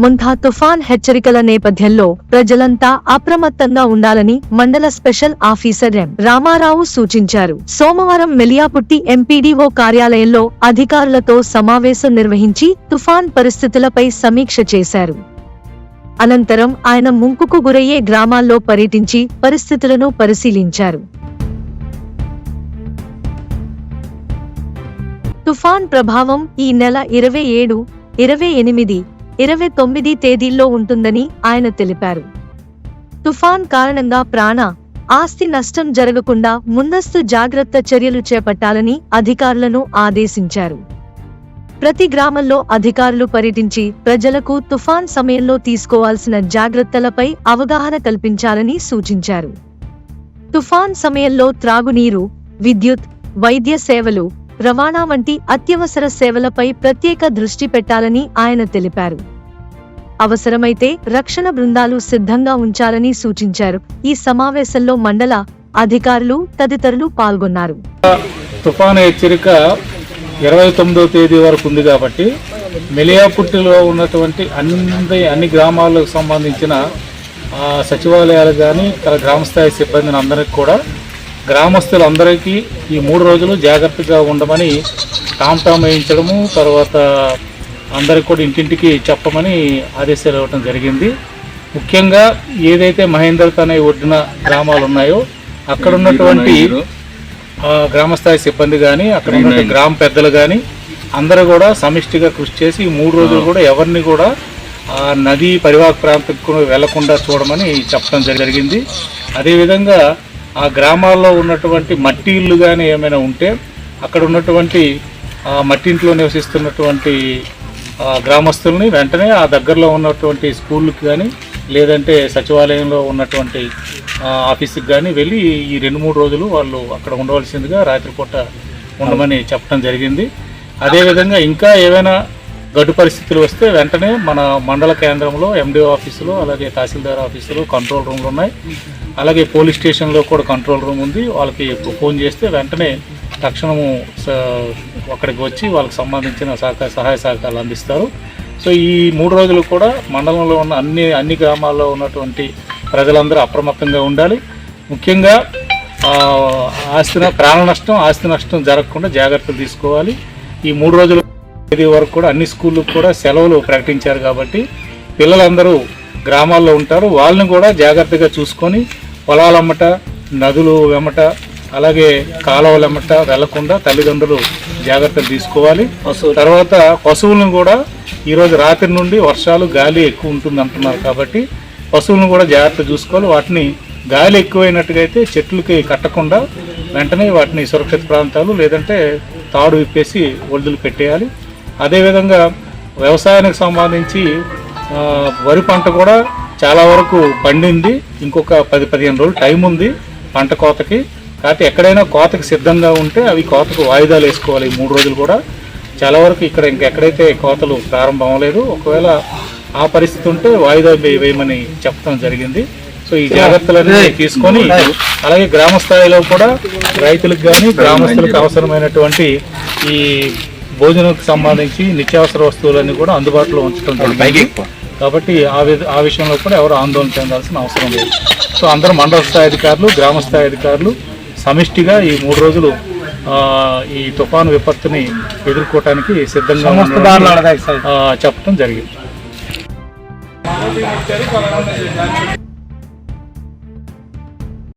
ముంతా తుఫాన్ హెచ్చరికల నేపథ్యంలో ప్రజలంతా అప్రమత్తంగా ఉండాలని మండల స్పెషల్ ఆఫీసర్ ఎం. రామారావు సూచించారు. సోమవారం మెలియాపుట్టి ఎంపీడీఓ కార్యాలయంలో అధికారులతో సమావేశం నిర్వహించి తుఫాన్ పరిస్థితులపై సమీక్ష చేశారు. అనంతరం ఆయన ముంకుకు గురయ్యే గ్రామాల్లో పర్యటించి పరిస్థితులను పరిశీలించారు. తుఫాన్ ప్రభావం ఈ నెల ఇరవై ఏడు ఇరవై ఎనిమిది ఇరవై తొమ్మిది తేదీల్లో ఉంటుందని ఆయన తెలిపారు. తుఫాన్ కారణంగా ప్రాణ ఆస్తి నష్టం జరగకుండా ముందస్తు జాగ్రత్త చర్యలు చేపట్టాలని అధికారులను ఆదేశించారు. ప్రతి గ్రామంలో అధికారులు పర్యటించి ప్రజలకు తుఫాన్ సమయంలో తీసుకోవాల్సిన జాగ్రత్తలపై అవగాహన కల్పించాలని సూచించారు. తుఫాన్ సమయంలో త్రాగునీరు విద్యుత్ వైద్య సేవలు రవాణా వంటి అత్యవసర సేవలపై ప్రత్యేక దృష్టి పెట్టాలని ఆయన తెలిపారు. అవసరమైతే రక్షణ బృందాలు సిద్ధంగా ఉంచాలని సూచించారు. ఈ సమావేశంలో మండల అధికారులు తదితరులు పాల్గొన్నారు. తుఫాను హెచ్చరిక ఇరవై తొమ్మిదవ తేదీ వరకు ఉంది కాబట్టి మెలియాపుట్టిలో ఉన్నటువంటి అన్ని అన్ని గ్రామాలకు సంబంధించిన ఆ, సచివాలయాలు కానీ గ్రామస్థాయి సిబ్బందిని అందరికీ కూడా గ్రామస్తులందరికీ ఈ మూడు రోజులు జాగ్రత్తగా ఉండమని టామ్ టామ్ వేయించడము తర్వాత అందరికి కూడా ఇంటింటికి చెప్పమని ఆదేశాలు ఇవ్వడం జరిగింది. ముఖ్యంగా ఏదైతే మహేందర్ అనే ఒడ్డున గ్రామాలు ఉన్నాయో అక్కడ ఉన్నటువంటి గ్రామస్థాయి సిబ్బంది కానీ అక్కడ ఉన్న గ్రామ పెద్దలు కానీ అందరూ కూడా సమిష్టిగా కృషి చేసి ఈ మూడు రోజులు కూడా ఎవరిని కూడా ఆ నది పరివాహక ప్రాంతంకు వెళ్ళకుండా చూడమని చెప్పడం జరిగింది. అదేవిధంగా ఆ గ్రామాల్లో ఉన్నటువంటి మట్టి ఇళ్ళు కానీ ఏమైనా ఉంటే అక్కడ ఉన్నటువంటి ఆ మట్టి ఇంట్లో నివసిస్తున్నటువంటి గ్రామస్తుల్ని వెంటనే ఆ దగ్గరలో ఉన్నటువంటి స్కూళ్ళకి కానీ లేదంటే సచివాలయంలో ఉన్నటువంటి ఆఫీస్కి కానీ వెళ్ళి ఈ రెండు మూడు రోజులు వాళ్ళు అక్కడ ఉండవలసిందిగా రాత్రిపూట ఉండమని చెప్పడం జరిగింది. అదేవిధంగా ఇంకా ఏవైనా గడ్డు పరిస్థితులు వస్తే వెంటనే మన మండల కేంద్రంలో ఎండిఓ ఆఫీసులో అలాగే తహసీల్దార్ ఆఫీసులో కంట్రోల్ రూమ్లు ఉన్నాయి. అలాగే పోలీస్ స్టేషన్లో కూడా కంట్రోల్ రూమ్ ఉంది. వాళ్ళకి ఫోన్ చేస్తే వెంటనే తక్షణము స- అక్కడికి వచ్చి వాళ్ళకి సంబంధించిన సహకార సహాయ సహకారాలు అందిస్తారు. సో ఈ మూడు రోజులు కూడా మండలంలో ఉన్న అన్ని అన్ని గ్రామాల్లో ఉన్నటువంటి ప్రజలందరూ అప్రమత్తంగా ఉండాలి. ముఖ్యంగా ఆస్తి ప్రాణ నష్టం ఆస్తి నష్టం జరగకుండా జాగ్రత్తలు తీసుకోవాలి. ఈ మూడు రోజుల తేదీ వరకు కూడా అన్ని స్కూళ్ళు కూడా సెలవులు ప్రకటించారు కాబట్టి పిల్లలందరూ గ్రామాల్లో ఉంటారు. వాళ్ళని కూడా జాగ్రత్తగా చూసుకొని పొలాలమ్మట నదులు వెమ్మట అలాగే కాలువలమ్మట వెళ్ళకుండా తల్లిదండ్రులు జాగ్రత్తలు తీసుకోవాలి. తర్వాత పశువులను కూడా ఈరోజు రాత్రి నుండి వర్షాలు గాలి ఎక్కువ ఉంటుంది అంటున్నారు కాబట్టి పశువులను కూడా జాగ్రత్త చూసుకోవాలి. వాటిని గాలి ఎక్కువైనట్టుగా అయితే చెట్లకి కట్టకుండా వెంటనే వాటిని సురక్షిత ప్రాంతాలు లేదంటే తాడు విప్పేసి ఒడ్డులు పెట్టేయాలి. అదేవిధంగా వ్యవసాయానికి సంబంధించి వరి పంట కూడా చాలా వరకు పండింది. ఇంకొక పది పదిహేను రోజులు టైం ఉంది పంట కోతకి. కాకపోతే ఎక్కడైనా కోతకి సిద్ధంగా ఉంటే అవి కోతకు వాయిదాలు వేసుకోవాలి. ఈ మూడు రోజులు కూడా చాలా వరకు ఇక్కడ ఇంకెక్కడైతే కోతలు ప్రారంభం అవ్వలేదు ఒకవేళ ఆ పరిస్థితి ఉంటే వాయిదా వేయమని చెప్పడం జరిగింది. సో ఈ జాగ్రత్తలన్నీ తీసుకొని అలాగే గ్రామ స్థాయిలో కూడా రైతులకు కానీ గ్రామస్తులకు అవసరమైనటువంటి ఈ భోజనంకి సంబంధించి నిత్యావసర వస్తువులన్నీ కూడా అందుబాటులో ఉంచడం జరిగింది. కాబట్టి ఆ విధ ఆ విషయంలో కూడా ఎవరు ఆందోళన చెందాల్సిన అవసరం లేదు. సో అందరూ మండల స్థాయి అధికారులు గ్రామ స్థాయి అధికారులు సమిష్టిగా ఈ మూడు రోజులు ఈ తుఫాను విపత్తుని ఎదుర్కోవటానికి సిద్ధంగా చెప్పడం జరిగింది.